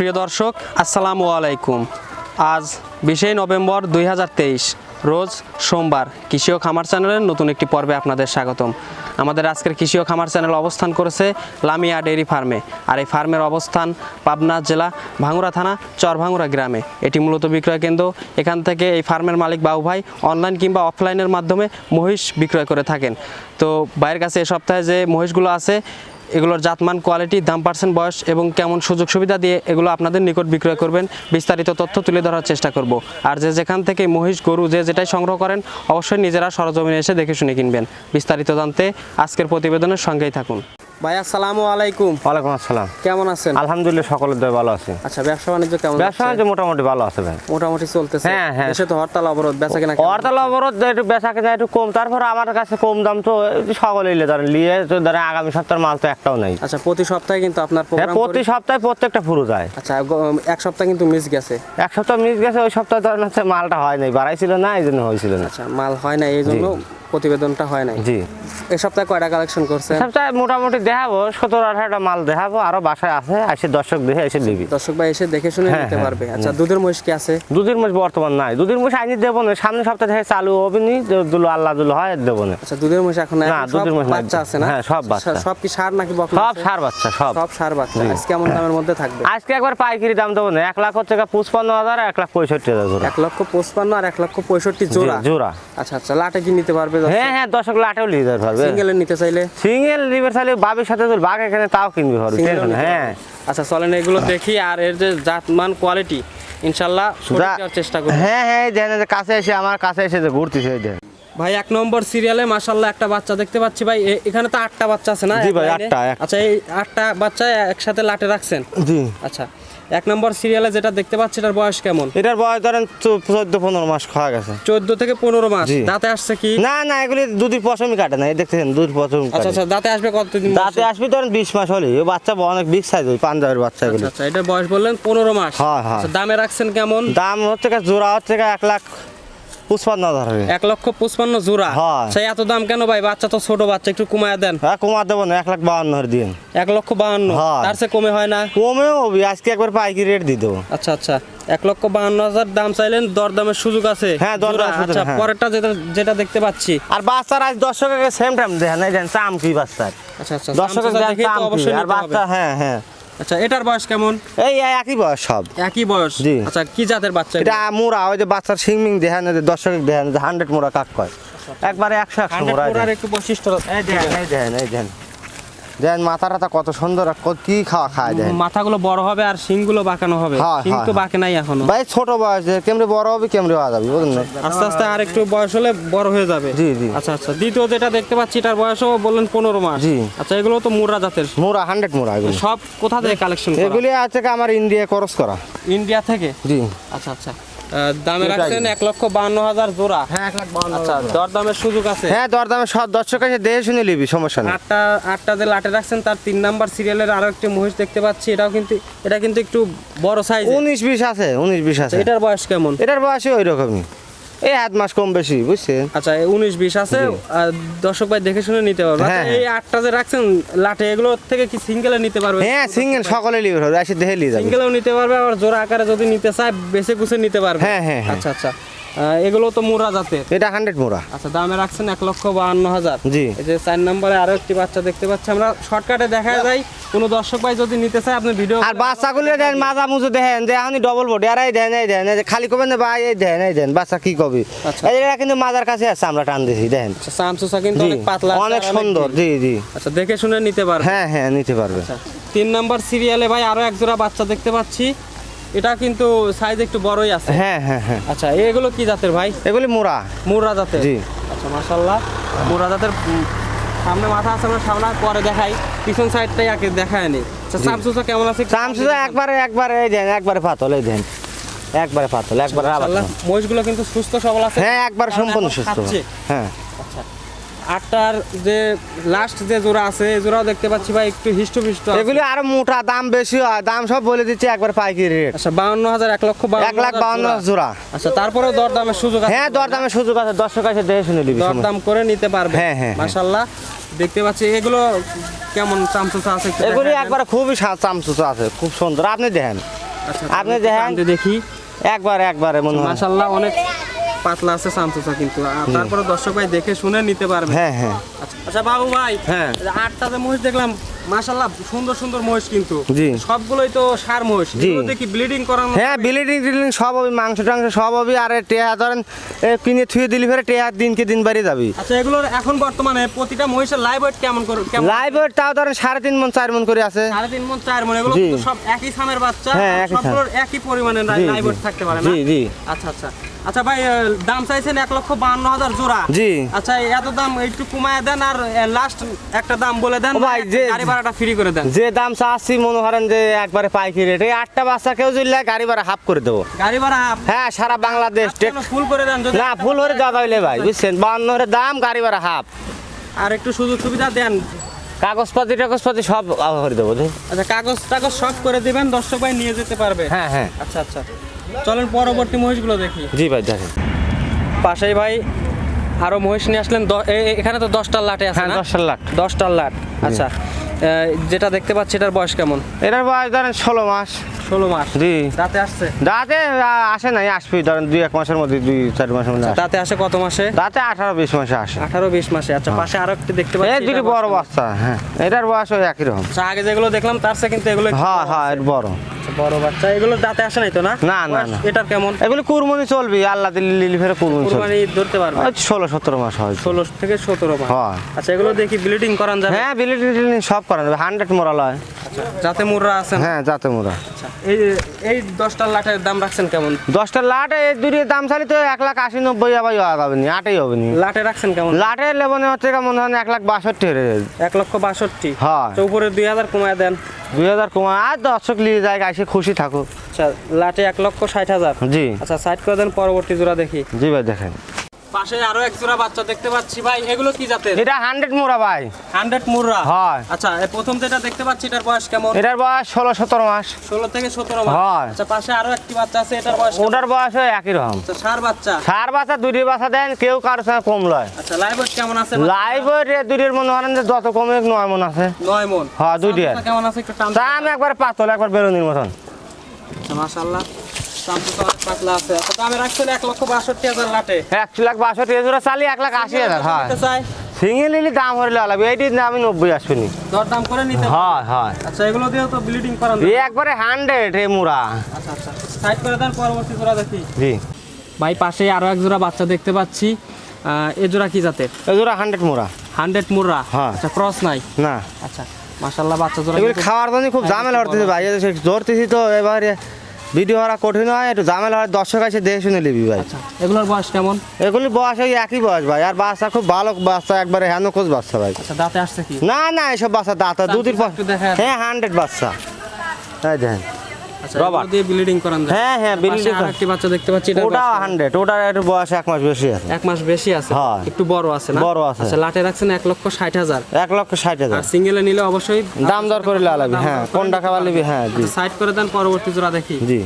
প্রিয় দর্শক, আসসালামু আলাইকুম। আজ বিশে নভেম্বর দুই হাজার তেইশ, রোজ সোমবার কৃষি ও খামার চ্যানেলের নতুন একটি পর্বে আপনাদের স্বাগতম। আমাদের আজকের কৃষি ও খামার চ্যানেল অবস্থান করেছে লামিয়া ডেইরি ফার্মে। আর এই ফার্মের অবস্থান পাবনা জেলা ভাঙ্গুরা থানা চরভাঙ্গুরা গ্রামে। এটি মূলত বিক্রয় কেন্দ্র। এখান থেকে এই ফার্মের মালিক বাবু ভাই অনলাইন কিংবা অফলাইনের মাধ্যমে মহিষ বিক্রয় করে থাকেন। তো ভাইয়ের কাছে এ সপ্তাহে যে মহিষগুলো আছে এগুলোর জাতমান কোয়ালিটি দাম পার্সেন্ট বয়স এবং কেমন সুযোগ সুবিধা দিয়ে এগুলো আপনাদের নিকট বিক্রয় করবেন, বিস্তারিত তথ্য তুলে ধরার চেষ্টা করব। আর যে যেখান থেকে মহিষ, গরু যে যেটাই সংগ্রহ করেন, অবশ্যই নিজেরা সরজমিনে এসে দেখে শুনে কিনবেন। বিস্তারিত জানতে আজকের প্রতিবেদনের সঙ্গেই থাকুন। ভাই আসসালামু আলাইকুম। ওয়ালাইকুম আসসালাম। কেমন আছেন? আলহামদুলিল্লাহ সকলের দয় ভালো আছে। আচ্ছা ব্যবসা বাণিজ্য কেমন ব্যবসা বাণিজ্য মোটামুটি ভালো আছে ভাই। মোটামুটি চলতেছে। হ্যাঁ, হ্যাঁ। দেশে তো হরতাল অবরোধ বেচা কিনা? অর্থাল অবরোধ একটু বেচা কেনা একটু কম তারপর আমার কাছে কম দাম তো সকলে নিলে ধরেন নিয়ে তো ধরেন আগামী সপ্তাহের মাল তো একটাও নাই। আচ্ছা প্রতি সপ্তাহে কিন্তু আপনার হ্যাঁ প্রোগ্রাম প্রতি সপ্তাহে প্রত্যেকটা যায়। আচ্ছা এক সপ্তাহ কিন্তু মিস গেছে। এক সপ্তাহ মিস গেছে ওই সপ্তাহে ধরেন হচ্ছে মালটা হয় নাই বাড়াইছিল না এই জন্য হয়েছিল না। আচ্ছা মাল হয় না এই জন্য প্রতিবেদনটা হয় নাই। জি। এই সপ্তাহে কয়টা কালেকশন করছে সপ্তাহে মোটামুটি দেখাবো সতেরো আঠারোটা মাল দেখাবো আরও বাসায় আছে এসে দর্শক দেখে এসে নিবি। দর্শক ভাই এসে দেখে শুনে হ্যাঁ, নিতে হ্যাঁ, পারবে। আচ্ছা দুধের মহিষ কি আছে? দুদিন মাস বর্তমান নাই। দুদিন মাস আইনি দেবো না সামনে সপ্তাহে থেকে চালু হবে নি দুলো আল্লাহ দুলো হয় দেবো না। আচ্ছা দুধের মহিষ এখন না, দুধের মহিষ বাচ্চা আছে না? হ্যাঁ, সব বাচ্চা। সব কি সার নাকি বকনা সব সার বাচ্চা সব। সব সার বাচ্চা। আজকে কেমন দামের মধ্যে থাকবে? আজকে একবার পাইকারি দাম দেবো না। এক লাখ গিয়ে পঁচপান্ন হাজার এক লাখ পঁয়ষট্টি হাজার জোড়া। এক লক্ষ পঁচপান্ন আর এক লক্ষ পঁয়ষট্টি জোড়া। জোড়া। আচ্ছা আচ্ছা লাটে কি নিতে পারবে হ্যাঁ হ্যাঁ দশক লাটেও নিয়ে যেতে পারবে। সিঙ্গেলের নিতে চাইলে? সিঙ্গেল লিভার চাইলে বাবির সাথে তুল বাঘ এখানে তাও কিনবি পারবে Single টেনশন নিতে হ্যাঁ আচ্ছা চলেন এগুলো দেখি আর এর যে জাতমান কোয়ালিটি ইনশাল্লাহ সঠিক যা- দেওয়ার চেষ্টা করব। হ্যাঁ হ্যাঁ দেখেন কাছে এসে আমার কাছে এসে যে ঘুরতেছে এই ভাই এক নম্বর সিরিয়ালে মাশাল্লাহ একটা বাচ্চা দেখতে পাচ্ছি। ভাই এখানে তো আটটা বাচ্চা আছে না? জি ভাই, আটটা, আচ্ছা এই আটটা বাচ্চা একসাথে লাটে রাখছেন? জি। আচ্ছা এক নম্বর সিরিয়ালে যেটা দেখতে পাচ্ছি এটার বয়স কেমন? এটার বয়স ধরেন চোদ্দ পনেরো মাস খাওয়া গেছে। চোদ্দ থেকে পনেরো মাস। দাঁতে আসছে কি? না না এগুলি দুধ পশমই কাটে না এই দেখতেছেন দুধ পশম আচ্ছা আচ্ছা দাঁতে আসবে কতদিন দাঁতে আসবে ধরেন বিশ মাস হলে ওই বাচ্চা অনেক বিগ সাইজ ওই পাঞ্জাবের বাচ্চা এগুলি। আচ্ছা এটার বয়স বললেন পনেরো মাস। হ্যাঁ, হ্যাঁ। দামে রাখছেন কেমন? দাম হচ্ছে জোড়া হচ্ছে এক লাখ পঁচপান্ন হাজার এক লক্ষ পঁচপান্ন জোড়া? হ্যাঁ। সেই এত দাম কেন ভাই? বাচ্চা তো ছোট বাচ্চা একটু কমায় দেন। হ্যাঁ কমা দেবো না এক লাখ হাজার দিন এক লক্ষ বাহান্ন? হ্যাঁ। তার চেয়ে কমে হয় না? কমেও আজকে একবার পাইকারি রেট দিয়ে দেবো। আচ্ছা আচ্ছা। এক লক্ষ বাহান্ন হাজার দাম চাইলেন দরদামের সুযোগ আছে। হ্যাঁ, দরদামের জোড়া। আচ্ছা হ্যাঁ। পরেরটা যেটা যেটা দেখতে পাচ্ছি। আর বাচ্চার আজ দর্শকের সেম টাইম দেখেন এই দেন চাম কি বাচ্চার? আচ্ছা আচ্ছা দর্শকের তো অবশ্যই আর বাচ্চা হ্যাঁ হ্যাঁ। আচ্ছা এটার বয়স কেমন? এই একই বয়স সব। একই বয়স? জি। আচ্ছা কি জাতের বাচ্চা এটা মোড়া ওই যে বাচ্চার সিংমিং দেখেন না যে দর্শক দেখেন যে হান্ড্রেড মোরা কাক কয়। একবারে একশো একশো মোড়া এই একটু বৈশিষ্ট্য এই দেখেন এই দেখেন এই দেখেন। দেখেন মাথা টাথা কত সুন্দর কি খাওয়া খায় দেখেন। মাথাগুলো বড় হবে আর শিংগুলো বাঁকানো হবে। শিং তো। বাঁকে নাই এখনও। ভাই ছোট বয়সে কেমনি বড় হবে কেমনি হওয়া যাবে বুঝলেন আস্তে আস্তে আর একটু বয়স হলে বড় হয়ে যাবে। জি, জি। আচ্ছা আচ্ছা দ্বিতীয় যেটা দেখতে পাচ্ছি এটার বয়সও বললেন পনেরো মাস। জি। আচ্ছা এগুলো তো মুরা জাতের। মোড়া হান্ড্রেড মোড়া এগুলি। সব কোথা থেকে কালেকশন এগুলি আছে কি আমার ইন্ডিয়া খরচ করা। ইন্ডিয়া থেকে? জি। আচ্ছা আচ্ছা। দামে রাখছেন এক লক্ষ বান্ন হাজার জোড়া। হ্যাঁ এক লাখ আচ্ছা দর দামের সুযোগ আছে? হ্যাঁ দরদামে সব দর্শক আছে দেহে শুনে নিবি সমস্যা নেই। আটটা আটটা যে লাটে রাখছেন তার তিন নাম্বার সিরিয়ালের আরও একটি মহিষ দেখতে পাচ্ছি। এটাও কিন্তু এটা কিন্তু একটু বড় সাইজ উনিশ বিশ আছে উনিশ বিশ আছে। এটার বয়স কেমন? এটার বয়সে ওই রকমই এই আট মাস কম বেশি বুঝছেন আচ্ছা উনিশ বিশ আছে আর দর্শক ভাই দেখে শুনে নিতে পারবে। হ্যাঁ, আচ্ছা, এই আটটা যে রাখছেন লাটে এগুলো থেকে কি সিঙ্গেলে নিতে পারবে হ্যাঁ সিঙ্গেল সকলে লিবে হবে এসে দেখে নিয়ে যাবে। সিঙ্গেলেও নিতে পারবে আবার জোড়া আকারে যদি নিতে চায় বেছে কুছে নিতে পারবে। হ্যাঁ, হ্যাঁ, হ্যাঁ। আচ্ছা আচ্ছা। এগুলো তো মুরা জাতের। এটা হান্ড্রেড মোড়া আচ্ছা দামে রাখছেন এক লক্ষ বাহান্ন হাজার। জি। এই যে চার নম্বরে আরও একটি বাচ্চা দেখতে পাচ্ছি। আমরা শর্টকাটে দেখা যায় কোনো দর্শক ভাই যদি নিতে চায় আপনি ভিডিও আর বাচ্চাগুলো দেন মাজা মুজু দেখেন যে এখনই ডবল বডি আর এই দেন এই দেন খালি কবেন না ভাই এই দেন এই দেন বাচ্চা কি কবি? আচ্ছা। এই এরা কিন্তু মাজার কাছে আছে আমরা টান দিছি দেখেন সামসুসা কিন্তু অনেক পাতলা অনেক সুন্দর জি জি। আচ্ছা দেখে শুনে নিতে পারবে হ্যাঁ হ্যাঁ নিতে পারবে আচ্ছা তিন নাম্বার সিরিয়ালে ভাই আরও এক জোড়া বাচ্চা দেখতে পাচ্ছি। এটা কিন্তু সাইজ একটু বড়ই আছে। হ্যাঁ হ্যাঁ হ্যাঁ। আচ্ছা এগুলো কি জাতের ভাই? এগুলি মোড়া মুরা জাতের। জি। আচ্ছা মাশাল্লাহ মুরা জাতের সামনে মাথা আছে আমরা সামনে পরে দেখাই। পিছন সাইডটাই আগে দেখায় নি। আচ্ছা সামসুসা কেমন আছে চামচুদা একবারে একবারে এই দেন একবারে পাতল এই দেন। একবারে পাতল একবারে আবার মাশাআল্লাহ, মহিষগুলো কিন্তু সুস্থ সবল আছে। হ্যাঁ একবারে সম্পূর্ণ সুস্থ। হ্যাঁ। আচ্ছা। আটটার যে লাস্ট যে জোড়া আছে এই জোড়াও দেখতে পাচ্ছি ভাই একটু হিষ্টপিষ্ট। এগুলি আরও মোটা দাম বেশি হয়। দাম সব বলে দিচ্ছে একবার পাইকারি রেট আচ্ছা বাউন্ন হাজার এক লক্ষ এক লাখ বাউন্ন জোড়া। আচ্ছা তারপরে দরদামের সুযোগ আছে হ্যাঁ দরদামের সুযোগ আছে দর্শক আছে দেখে শুনে নিবি দরদাম করে নিতে পারবে। হ্যাঁ, হ্যাঁ, হ্যাঁ। মাশাল্লাহ দেখতে পাচ্ছি এগুলো কেমন চামচুচা আছে এগুলি একবার খুবই চামচুচো আছে খুব সুন্দর। আপনি দেখেন। আচ্ছা আপনি দেখেন। দেখি। একবার একবারে মনে হয়। মাশাল্লাহ অনেক পাতলা আছে সামসুসা কিন্তু। আর তারপরে দর্শক ভাই দেখে শুনে নিতে পারবে। হ্যাঁ হ্যাঁ। আচ্ছা আচ্ছা বাবু ভাই হ্যাঁ। আটটা যে মহিষ দেখলাম মাশাল্লাহ সুন্দর সুন্দর মহিষ কিন্তু। জি। সবগুলোই তো সার মহিষ। জি। এগুলোতে কি ব্লিডিং করানো হ্যাঁ বিলিডিং টিলিডিং সব হবে মাংস টাংস সব হবে আর টেহা ধরেন কিনে থুয়ে দিলি ফেরে টেহা দিনকে দিন বাড়ি যাবি। আচ্ছা এগুলোর এখন বর্তমানে প্রতিটা মহিষের লাইভ ওয়েট কেমন করে কেমন লাইভ ওয়েট তাও ধরেন সাড়ে তিন মন চার মন করে আছে। সাড়ে তিন মন চার মন এগুলো কিন্তু সব একই সামের বাচ্চা হ্যাঁ, একই সবগুলোর একই পরিমাণে লাইভ ওয়েট থাকতে পারে না? জি জি। আচ্ছা আচ্ছা। আচ্ছা ভাই দাম চাইছেন এক লক্ষ বাহান্ন হাজার জোড়া। জি। আচ্ছা এত দাম একটু কমায় দেন আর লাস্ট একটা দাম বলে দেন ভাই, যে- গাড়ি ভাড়াটা ফ্রি করে দেন। যে দাম চাচ্ছি মনে করেন যে একবারে পাইকি রেট এই আটটা বাচ্চা কেউ যদি গাড়ি ভাড়া হাফ করে দেবো। গাড়ি ভাড়া half। হ্যাঁ সারা বাংলাদেশ। ফুল করে দেন না ফুল হরে দাদা হইলে ভাই বুঝছেন? বান্ন হরে দাম গাড়ি ভাড়া হাফ আর একটু সুযোগ সুবিধা দেন। কাগজপাতি টাগজপাতি সব করে দেবো? আচ্ছা কাগজ টাগজ সব করে দিবেন দর্শক ভাই নিয়ে যেতে পারবে। হ্যাঁ হ্যাঁ। আচ্ছা আচ্ছা। চলেন পরবর্তী মহিষগুলো দেখি। জি ভাই দেখেন। পাশেই ভাই আরও মহিষ নিয়ে আসলেন এখানে তো দশটার লাটে আছে হ্যাঁ না? দশ লাখ দশটার লাট আচ্ছা। যেটা দেখতে পাচ্ছি এটার বয়স কেমন? এটার বয়স ধরেন ষোলো মাস। ষোলো মাস। জি। দাঁতে আসছে? দাঁতে আসে নাই আসবি ধরেন দুই এক মাসের মধ্যে দুই চার মাসের মধ্যে। দাঁতে আসে কত মাসে? দাঁতে আঠারো বিশ মাসে আসে। আঠারো বিশ মাসে আচ্ছা পাশে আরও একটি দেখতে পাচ্ছি এই দুটি বড় বাচ্চা হ্যাঁ। এটার বয়স ওই একই রকম। আচ্ছা আগে যেগুলো দেখলাম তার চেয়ে কিন্তু এগুলো হ্যাঁ হ্যাঁ এর বড়। আচ্ছা, বড় বাচ্চা। এগুলো দাঁতে আসে নাই তো না? না, না, এটার কেমন? এগুলি কুরমনি চলবি আল্লাহ দিল্লি লিলি ফেরে চলবি। কুরবানি ধরতে পারবে? ষোলো সতেরো মাস হয়। ষোলো থেকে সতেরো মাস। আচ্ছা এগুলো দেখি ব্লিডিং করান যাবে? হ্যাঁ বিলিটি সব করা যাবে। হান্ড্রেড মোরাল হয় যাতে মুররা আছেন হ্যাঁ যাতে মোরা আচ্ছা এই এই দশটার লাঠের দাম রাখছেন কেমন? দশটা লাটে এই দুটি দাম চালি তো এক লাখ আশি নব্বই আবার যাবে নি আটই হবে নি। রাখছেন কেমন? লাটের লেবনে হচ্ছে গা মনে হয় এক লাখ বাষট্টি এক লক্ষ বাষট্টি। হ্যাঁ। উপরে দুই হাজার কমায় দেন। দুই হাজার কমা আর দর্শক নিয়ে যায় এসে খুশি থাকুক। আচ্ছা লাটে এক লক্ষ ষাট হাজার। জি। আচ্ছা সাইড করে দেন পরবর্তী জোড়া দেখি। জি ভাই দেখেন। পাশে আরও এক জোড়া বাচ্চা দেখতে পাচ্ছি ভাই। এগুলো কি জাতের? এটা হান্ড্রেড মোরা ভাই। হান্ড্রেড মুররা হয়। আচ্ছা এই প্রথম যেটা দেখতে পাচ্ছি এটার বয়স কেমন? এটার বয়স ষোলো সতেরো মাস। ষোলো থেকে সতেরো মাস। হয়। আচ্ছা পাশে আরও একটি বাচ্চা আছে এটার বয়স ওটার বয়স একই রকম। আচ্ছা সার বাচ্চা? সার বাচ্চা দুটি বাচ্চা দেন কেউ কারোর সঙ্গে কম লয়। আচ্ছা লাইভ কেমন আছে? লাইভ দুটির মনে করেন যে যত কমে নয় মন আছে। নয় মন। হ্যাঁ, দুইটি কেমন আছে একটু টান আমি একবার পাতল একবার বেরোনির মতন। আচ্ছা মাশাআল্লাহ। আচ্ছা হয়। সিঙ্গেল নিলে দাম লাগবে এইটির দাম আমি নব্বই দাম করে নিতে হয় হয়। আচ্ছা এগুলো দিয়েও তো ব্লিডিং করান এই একবারে হান্ড্রেড এ মুরা আচ্ছা আচ্ছা। সাইড করে দেন পরবর্তী জোড়া দেখি। জি। ভাই পাশে আরও এক জোড়া বাচ্চা দেখতে পাচ্ছি। আহ, এ জোড়া কি জাতের? এগুলো হান্ড্রেড মুরা হান্ড্রেড হ্যাঁ। আচ্ছা ক্রস নাই? না। আচ্ছা মাশাআল্লাহ বাচ্চা জোড়া এগুলি খাওয়ার জন্য খুব ঝামেলা হতেছে ভাই এই যে ধরতেছি তো এবারে ভিডিও করা কঠিন হয় একটু ঝামেলা হয় দর্শক আছে দেখে শুনে নিবি ভাই। আচ্ছা এগুলোর বয়স কেমন? এগুলি বয়স ওই একই বয়স ভাই আর বাচ্চা খুব ভালো বাচ্চা একবারে হ্যানোকোজ বাচ্চা ভাই। আচ্ছা দাঁতে আসছে কি? না না এসব বাচ্চা দাঁত দুদিন পর হ্যাঁ হান্ড্রেড বাচ্চা। হ্যাঁ দেখেন। রবার। দিয়ে ব্লিডিং করান হ্যাঁ হ্যাঁ পাশে বিল্ডিং বাচ্চা দেখতে পাচ্ছি এটার ওটা বয়স কেমন? হান্ড্রেড ওটার একটু বয়স এক মাস বেশি আছে। এক মাস বেশি আছে। একটু বড় আছে না? বড় আছে। আচ্ছা লাটে রাখছেন এক লক্ষ ষাট হাজার। এক লক্ষ ষাট হাজার। আর সিঙ্গেলে নিলে অবশ্যই দাম দর করে লাগাবি। হ্যাঁ দর করে কোনটা খাবার নিবি? হ্যাঁ জি। সাইড করে দেন পরবর্তী জোড়া দেখি। জি।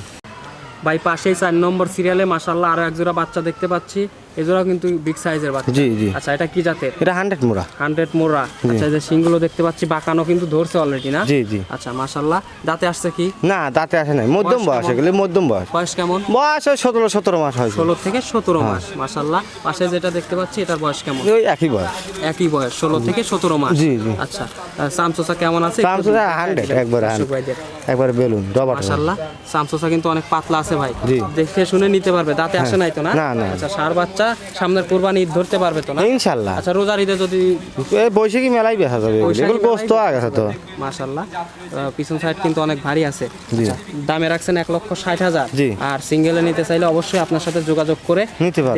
ভাই পাশেই চার নম্বর সিরিয়ালে মাশাল্লাহ আরও এক জোড়া বাচ্চা দেখতে পাচ্ছি। এই কিন্তু বিগ সাইজের বাচ্চা। জি জি। আচ্ছা এটা কি জাতের? এটা হান্ড্রেড মুরা হান্ড্রেড মোরা আচ্ছা যে দেখতে পাচ্ছি বাঁকানো কিন্তু ধরছে অলরেডি না? জি জি। আচ্ছা মাশাল্লাহ দাঁতে আসছে কি? না দাঁতে আসে নাই। মধ্যম বয়স? এগুলি মধ্যম বয়স। বয়স কেমন? বয়স ওই সতেরো সতেরো মাস হয়েছে ষোলো থেকে সতেরো হ্যাঁ। মাস মাশাল্লাহ পাশে যেটা দেখতে পাচ্ছি এটার বয়স কেমন? ওই একই বয়স। একই বয়স ষোলো থেকে সতেরো মাস। জি, জি। আচ্ছা সামসোসা কেমন আছে? সামসুসা দেখাই 100 দিবেন একবারে দর্শক 100 ভাইদের। একবারে বেলুন রবার মাশাল্লাহ সামসোসা কিন্তু অনেক পাতলা আছে ভাই। দেখে শুনে নিতে পারবে। দাঁতে আসে নাই তো না? না, না। আচ্ছা সার বাচ্চা সামনের কুরবানি ঈদ ধরতে পারবে তো না? ইনশাল্লাহ। আচ্ছা রোজার ঈদে যদি বৈশাখী মেলাই বেচা যাবে এগুলো। গোস্ত আগে তো। মাশাল্লাহ। পিছন সাইড কিন্তু অনেক ভারী আছে। দামে রাখছেন এক লক্ষ ষাট হাজার। আর সিঙ্গেলে নিতে চাইলে অবশ্যই আপনার সাথে যোগাযোগ করে।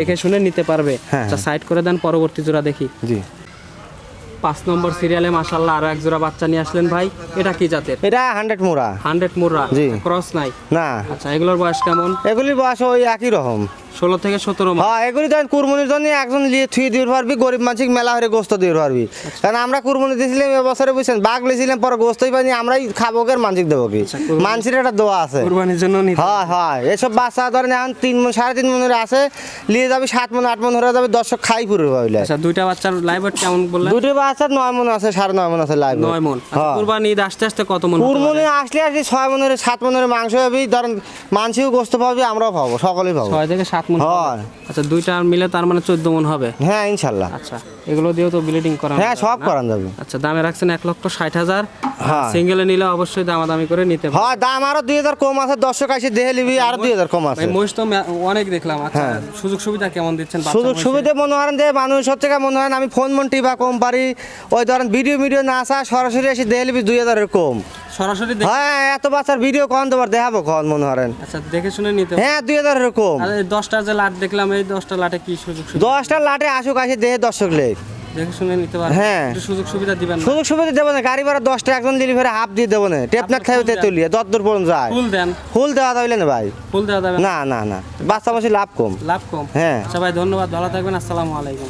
দেখে শুনে নিতে পারবে। হ্যাঁ, আচ্ছা সাইড করে দেন পরবর্তী জোড়া দেখি। জি। পাঁচ নম্বর সিরিয়ালে মাশাল্লাহ আরও এক জোড়া বাচ্চা নিয়ে আসলেন ভাই। এটা কি জাতের? এটা হান্ড্রেড মুরা হান্ড্রেড মুররা জি। ক্রস নাই? না। আচ্ছা এগুলোর বয়স কেমন? এগুলির বয়স ওই একই রকম। ষোলো থেকে সতেরো হ্যাঁ এগুলি ধরেন কুরবানির জন্য একজন নিয়ে থুয়ে দিয়ে পারবি গরিব মানুষ মেলা হয়ে গোস্ত দিয়ে পারবি। কারণ আমরা কুরবানি দিয়েছিলাম এবছরে বুঝছেন বাঘ লিয়েছিলাম পরে গোস্তই পাইনি আমরাই খাব কে মানসিক দেবো কি? মানসির একটা দোয়া আছে। কুরবানির জন্য হয় হয় এসব বাচ্চা ধরেন এখন তিন মন সাড়ে তিন মনের আছে নিয়ে যাবি সাত মন আট মন হয়ে যাবে দর্শক খাই পুরো পাইলে আচ্ছা দুইটা বাচ্চার লাইভ কেমন বললেন? দুটো বাচ্চা নয় মন আছে সাড়ে নয় মন আছে লাইভ নয় মন। আচ্ছা, হ্যাঁ। কুরবানি আসতে আসতে কত মন কুরবানি আসলে আসলে ছয় মনের সাত মনের মাংস হবে ধরেন মানসিও গোস্ত পাবি আমরাও পাবো সকলেই পাবো। ছয় থেকে সাত মন হয়। আচ্ছা দুইটা মিলে তার মানে চোদ্দ মন হবে। হ্যাঁ ইনশাল্লাহ। আচ্ছা। এগুলো দিয়েও তো ব্লিডিং করা হ্যাঁ সব? করান যাবে। আচ্ছা দামে রাখছেন এক লক্ষ ষাট হাজার। হ্যাঁ। সিঙ্গেলে নিলে অবশ্যই দামাদামি করে নিতে পারবেন। হয় দাম আরও দুই হাজার কম আছে দর্শক আসে দেহে নিবি আরও দুই হাজার কম আছে। মহিষ তো অনেক দেখলাম। আচ্ছা হ্যাঁ। সুযোগ সুবিধা কেমন দিচ্ছেন সুযোগ সুবিধা মনে হয় যে মানুষ হচ্ছে মনে হয় আমি ফোন মন টিপা কম পারি। ওই ধরেন ভিডিও ভিডিও না আসা সরাসরি এসে দেহে নিবি দুই হাজারের কম। সরাসরি হ্যাঁ এত বাচ্চার ভিডিও কন তোমার দেখাবো কন মনে হরেন। আচ্ছা দেখে শুনে নিতে হ্যাঁ দুই হাজারের কম। এই দশটা যে লাট দেখলাম এই দশটা লাটে কি সুযোগ দশটা লাটে আসুক আসে দেহে দর্শক লেখ। দেখে শুনে নিতে পারবেন। হ্যাঁ। সুযোগ সুবিধা দিবেন সুযোগ সুবিধা দেবো না গাড়ি ভাড়া দশটা একজন ডেলিভারি হাফ দিয়ে দেবো না। ফুল দেন। তেতুলিয়ে দূর পর্যন্ত যায়। ফুল দেন। ফুল দেওয়া যাবে না ভাই। ফুল দেওয়া যাবে না? না না না। বাচ্চা মাসি লাভ কম। লাভ কম। হ্যাঁ। সবাই ধন্যবাদ। ভালো থাকবেন। আসসালামু আলাইকুম।